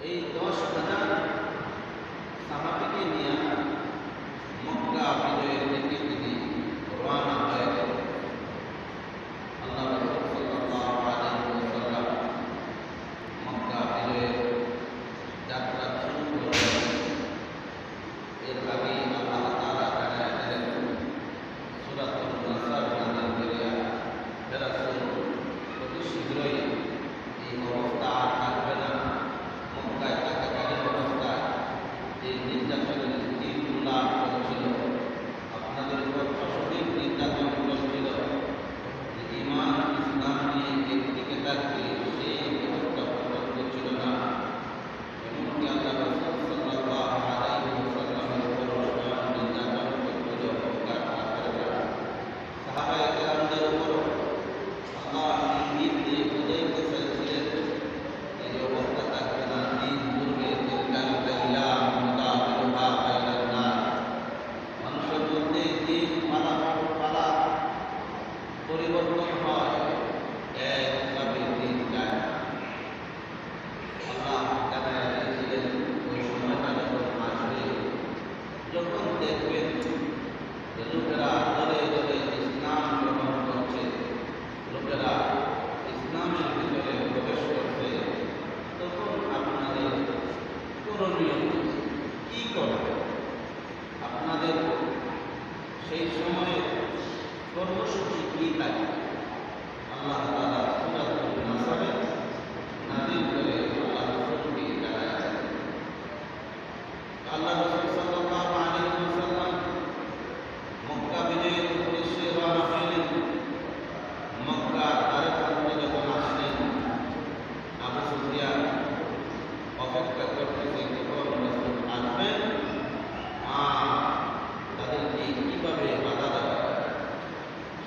এই দশ হাজার সাহাবিকে নিয়ে মক্কা বিজয়ের দিকে তিনি রওনা হয়ে গেল আল্লাহ মক্কা বিজয়ের যাত্রা শুরু করলেন এর সেই সময়ে কর্মসূচি কী থাকে আল্লাহ তালা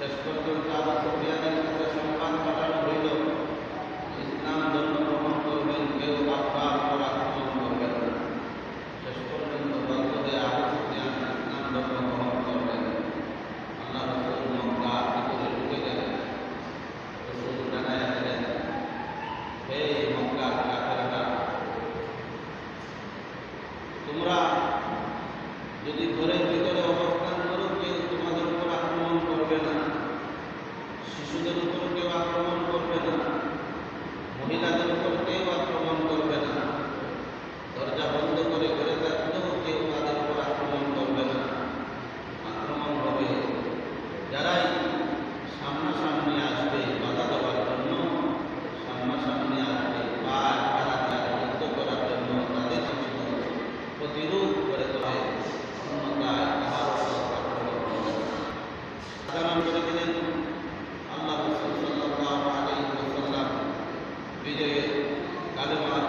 শেষ পর্যন্ত আবু সুফিয়ানের কাছে সম্মান পাঠানো হইল ইসলাম ধর্ম গ্রহণ করবেন কেউ বারবার করা গ্রহণ করবেন না শেষ পর্যন্ত গল্প যে আবু সুফিয়ান ইসলাম ধর্ম গ্রহণ করবেন আল্লাহ রসুল মক্কা ভিতরে ঢুকে গেলেন রসুল জানায় গেলেন তোমরা যদি ধরে জানান করে দিলেন আল্লাহ রসুল সাল্লাহ আলী সাল্লাম বিজয়ে কালেমা